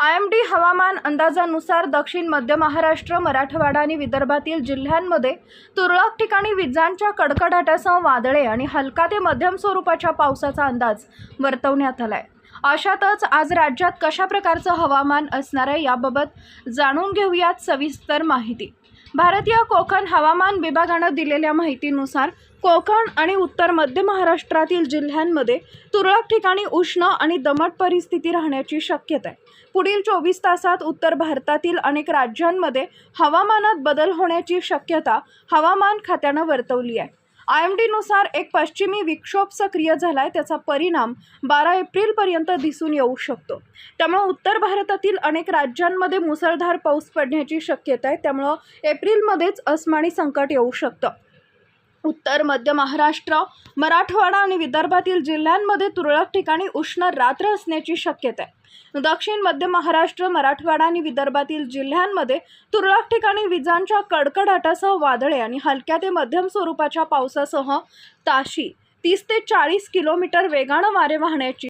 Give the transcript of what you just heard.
I am D हवामान अंदाजानुसार दक्षिण मध्य महाराष्ट्र मराठवाडा आणि विदर्भातील जिल्ह्यांमध्ये तुरळक ठिकाणी विजांच्या कडकडाटासह वादळे आणि हलका ते मध्यम स्वरूपाच्या पावसाचा अंदाज वर्तवण्यात आलाय. अशातच आज राज्यात कशा प्रकारचं हवामान असणार आहे याबाबत जाणून घेऊयात सविस्तर माहिती. भारतीय कोकण हवामान विभागानं दिलेल्या माहितीनुसार कोकण आणि उत्तर मध्य महाराष्ट्रातील जिल्ह्यांमध्ये तुरळक ठिकाणी उष्ण आणि दमट परिस्थिती राहण्याची शक्यता आहे पुढील चोवीस तासात उत्तर भारतातील अनेक राज्यांमध्ये हवामानात बदल होण्याची शक्यता हवामान खात्यानं वर्तवली आहे. आय एम डीनुसार एक पश्चिमी विक्षोभ सक्रिय झाला आहे त्याचा परिणाम बारा एप्रिलपर्यंत दिसून येऊ शकतो. त्यामुळं उत्तर भारतातील अनेक राज्यांमध्ये मुसळधार पाऊस पडण्याची शक्यता आहे. त्यामुळं एप्रिलमध्येच अस्मानी संकट येऊ शकतं. उत्तर मध्य महाराष्ट्र मराठवाडा आणि विदर्भातील जिल्ह्यांमध्ये तुरळक ठिकाणी उष्ण रात्र असण्याची शक्यता. आहे दक्षिण मध्य महाराष्ट्र मराठवाडा आणि विदर्भातील जिल्ह्यांमध्ये तुरळक ठिकाणी विजांच्या कडकडाटासह वादळे आणि हलक्या ते मध्यम स्वरूपाच्या पावसासह ताशी तीस ते चाळीस किलोमीटर वेगानं वारे वाहण्याची